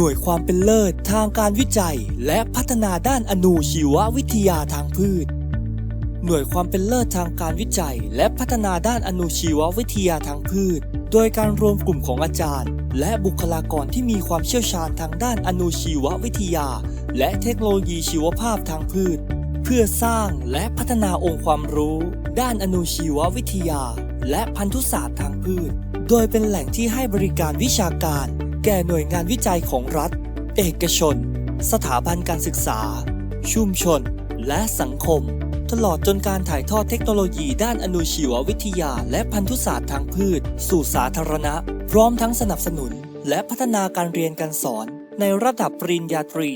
น่วยความเป็นเลิศทางการวิจัย และพัฒนาด้านอนูชีววิทยาทางพืช หน่วยความเป็นเลิศทางการวิจัย และพัฒนาด้านอนุชีววิทยาทางพืช โดยการรวมกลุ่มของอาจารย์ และบุคลากรที่มีความเชี่ยวชาญทางด้านอนุชีววิทยา และเทคโนโลยีชีวภาพทางพืช เพื่อสร้างและพัฒนาองค์ความรู้ ด้านอนุชีววิทยา และพันธุศาสตร์ทางพืช โดยเป็นแหล่งที่ให้บริการวิชาการ แก่หน่วยงานวิจัยของรัฐ เอกชน สถาบันการศึกษา ชุมชน และสังคม ตลอดจนการถ่ายทอดเทคโนโลยีด้านอนุชีววิทยา และพันธุศาสตร์ทางพืช สู่สาธารณะ พร้อมทั้งสนับสนุน และพัฒนาการเรียนการสอน ในระดับปริญญาตรี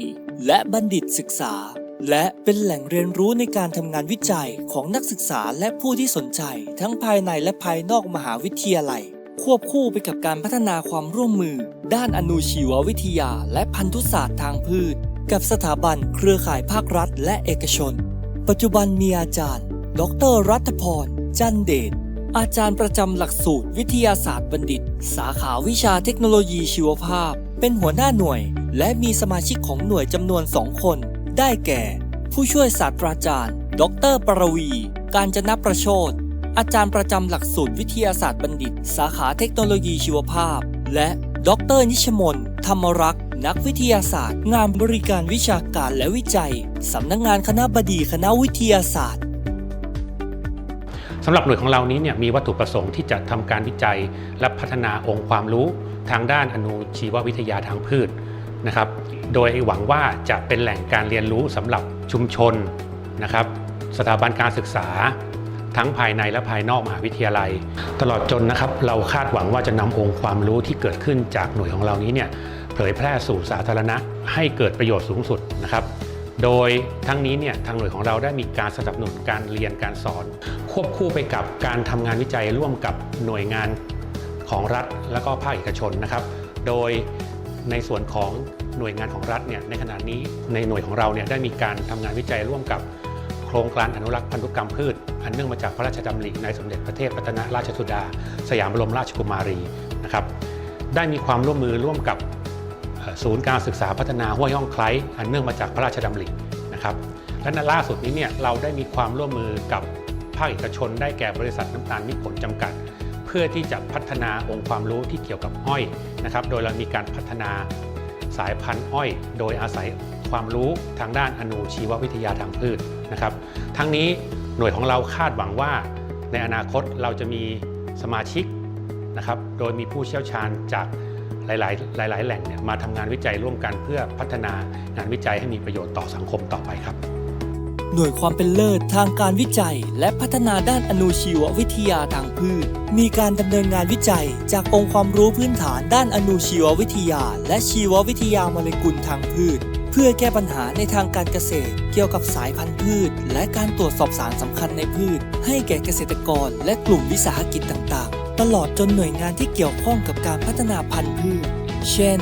และบัณฑิตศึกษา และเป็นแหล่งเรียนรู้ในการทำงานวิจัยของนักศึกษาและผู้ที่สนใจ ทั้งภายในและภายนอกมหาวิทยาลัย ควบคู่ไปกับการพัฒนาความร่วมมือ ด้านอนุชีววิทยา และพันธุศาสตร์ทางพืช กับสถาบันเครือข่ายภาครัฐ และเอกชน ปัจจุบันมีอาจารย์ ดร รัตพร จันเดชอาจารย์ประจำหลักสูตรวิทยาศาสตร์บัณฑิต สาขาวิชาเทคโนโลยีชีวภาพ เป็นหัวหน้าหน่วย และมีสมาชิกของหน่วยจำนวนสองคน ได้แก่ ผู้ช่วยศาสตราจารย์ ดร ปรวี การจนประโชต อาจารย์ประจำหลักสูตรวิทยาศาสตร์บัณฑิต สาขาเทคโนโลยีชีวภาพ และดรนิชมน ธรรมรักษ์ นักวิทยาศาสตร์ งานบริการวิชาการและวิจัย สำนักงงานคณะบดีคณะวิทยาศาสตร์สำหรับหน่วยของเรานี้เนี่ยมีวัตถุประสงค์ที่จะทำการวิจัยและพัฒนาองค์ความรู้ทางด้านอนุชีววิทยาทางพืชนะครับ โดยหวังว่าจะเป็นแหล่งการเรียนรู้สำหรับชุมชนนะครับ สถาบันการศึกษา ทั้งภายในและภายนอกมหาวิทยาลัย ตลอดจนนะครับเราคาดหวังว่าจะนำองค์ความรู้ที่เกิดขึ้นจากหน่วยของเรานี้เนี่ยเผยแพร่สู่สาธารณะให้เกิดประโยชน์สูงสุดนะครับโดยทั้งนี้เนี่ยทางหน่วยของเราได้มีการสนับสนุนการเรียนการสอน ควบคู่ไปกับการทำงานวิจัยร่วมกับหน่วยงานของรัฐและก็ภาคเอกชนนะครับ โดยในส่วนของหน่วยงานของรัฐเนี่ยในขณะนี้ในหน่วยของเราเนี่ยได้มีการทำงานวิจัยร่วมกับ รงการอนุรักษ์พันธุกรรมพืช อันเนื่องมาจากพระราชดำริในสมเด็จพระเทพรัตนราชสุดา สยามบรมราชกุมารีนะครับได้มีความร่วมมือร่วมกับศูนย์การศึกษาพัฒนาห้วยย่องไคล้อันเนื่องมาจากพระราชดำรินะครับและในล่าสุดนี้เนี่ยเราได้มีความร่วมมือกับภาคเอกชน ได้แก่บริษัทน้ำตาลมิตรผลจำกัด เพื่อที่จะพัฒนาองค์ความรู้ที่เกี่ยวกับอ้อยนะครับโดยเรามีการพัฒนาสายพันธุ์อ้อย โดยอาศัย ความรู้ทางด้านอนุชีววิทยาทางพืชนะครับ ทั้งนี้หน่วยของเราคาดหวังว่า ในอนาคตเราจะมีสมาชิกนะครับ โดยมีผู้เชี่ยวชาญจากหลาย ๆ หลาย ๆ แหล่งเนี่ยมาทำงานวิจัยร่วมกันเพื่อพัฒนางานวิจัยให้มีประโยชน์ต่อสังคมต่อไปครับ หน่วยความเป็นเลิศทางการวิจัย และพัฒนาด้านอนุชีววิทยาทางพืช มีการดำเนินงานวิจัย จากองค์ความรู้พื้นฐานด้านอนุชีววิทยา และชีววิทยาโมเลกุลทางพืช พื่อแก้ปัญหาในทางการเกษตร เกี่ยวกับสายพันธุ์พืช และการตรวจสอบสารสำคัญในพืช ให้แก่เกษตรกรและกลุ่มวิสาหกิจต่างๆ ตลอดจนหน่วยงานที่เกี่ยวข้องกับการพัฒนาพันธุ์พืช เช่น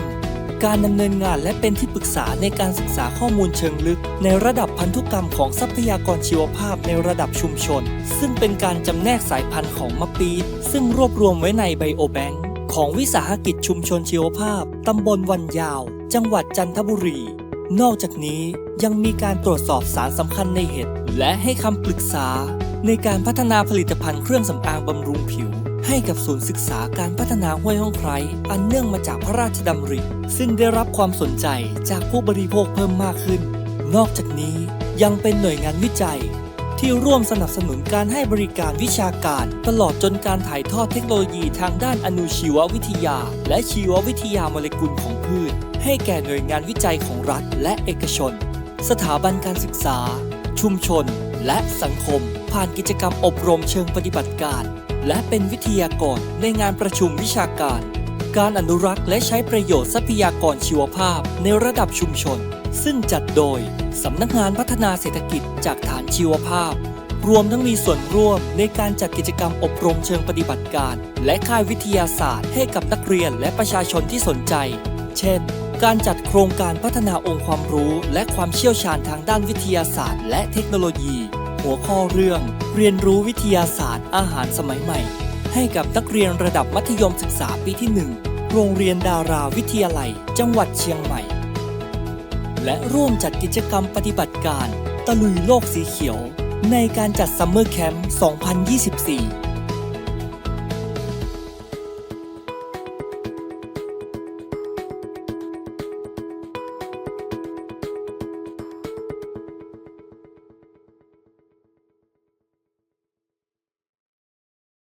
การดำเนินงานและเป็นที่ปรึกษาในการศึกษาข้อมูลเชิงลึก ในระดับพันธุกรรมของทรัพยากรชีวภาพในระดับชุมชน ซึ่งเป็นการจำแนกสายพันธุ์ของมะปีดซึ่งรวบรวมไว้ในไบโอแบงค์ของวิสาหกิจชุมชนชีวภาพตำบลวันยาว จังหวัดจันทบุรี นอกจากนี้ยังมีการตรวจสอบสารสำคัญในเห็ด และให้คำปรึกษา ในการพัฒนาผลิตภัณฑ์เครื่องสำอางบำรุงผิว ให้กับศูนย์ศึกษาการพัฒนาห้วยห้องไคร้อันเนื่องมาจากพระราชดำริ ซึ่งได้รับความสนใจจากผู้บริโภคเพิ่มมากขึ้น นอกจากนี้ยังเป็นหน่วยงานวิจัย ที่ร่วมสนับสนุนการให้บริการวิชาการ ตลอดจนการถ่ายทอดเทคโนโลยีทางด้านอนุชีววิทยา และชีววิทยาโมเลกุลของพืช ให้แก่หน่วยงานวิจัยของรัฐและเอกชน สถาบันการศึกษา ชุมชน และสังคม ผ่านกิจกรรมอบรมเชิงปฏิบัติการ และเป็นวิทยากรในงานประชุมวิชาการ การอนุรักษ์และใช้ประโยชน์ทรัพยากรชีวภาพในระดับชุมชน ซึ่งจัดโดย สำนักงานพัฒนาเศรษฐกิจจากฐานชีวภาพ รวมทั้งมีส่วนร่วมในการจัดกิจกรรมอบรมเชิงปฏิบัติการ และค่ายวิทยาศาสตร์ให้กับนักเรียนและประชาชนที่สนใจ เช่น การจัดโครงการพัฒนาองค์ความรู้ และความเชี่ยวชาญทางด้านวิทยาศาสตร์ และเทคโนโลยี หัวข้อเรื่อง เรียนรู้วิทยาศาสตร์ อาหารสมัยใหม่ ให้กับนักเรียนระดับมัธยมศึกษาปีที่ 1 โรงเรียนดาราวิทยาลัย จังหวัดเชียงใหม่ และร่วมจัดกิจกรรมปฏิบัติการ ตะลุยโลกสีเขียว ในการจัดซัมเมอร์แคมป์ 2024